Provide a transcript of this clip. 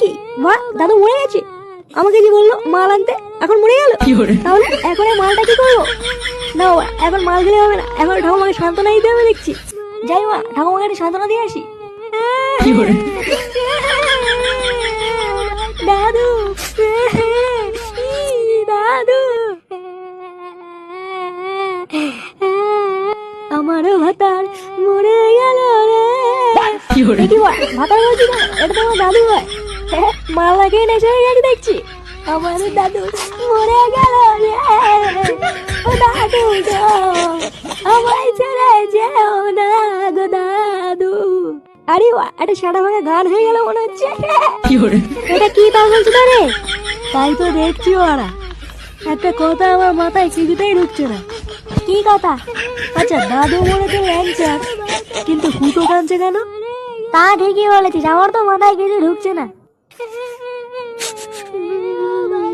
কি? মা দাদু মরে গেছে। আমাকে যে বলল? মাল আনতে? এখন মরে গেল? তাহলে এখন মালটা কি করব? না এখন মাল গেলে হবে না। এখন ঠাকুমাকে সান্ত্বনা দিতে হবে দেখছি। যাই মা ঠাকুমাকে একটা সান্ত্বনা দিয়ে আসি। দাদু ভাতার বলছি না? এটা তো আমার দাদু হয়। মাল হয়ে গেছে দেখছি। আমার দাদু মরে গেল ও দাদু ছেড়ে যেও না গো দাদু। আরে একটা সাদা ভাঙা গান হয়ে গেল মনে হচ্ছে। এটা কি বলছো রে? তাই তো দেখছি ওরা। একটা কথা আমার মাথায় কিছুতেই ঢুকছে না। কি কথা? আচ্ছা দাদু মরেছে ল্যাংচার কিন্তু কুটো কাঁদছে কেন তা ঠিকই বলেছিস আমার তো মাথায় কিছু ঢুকছে না।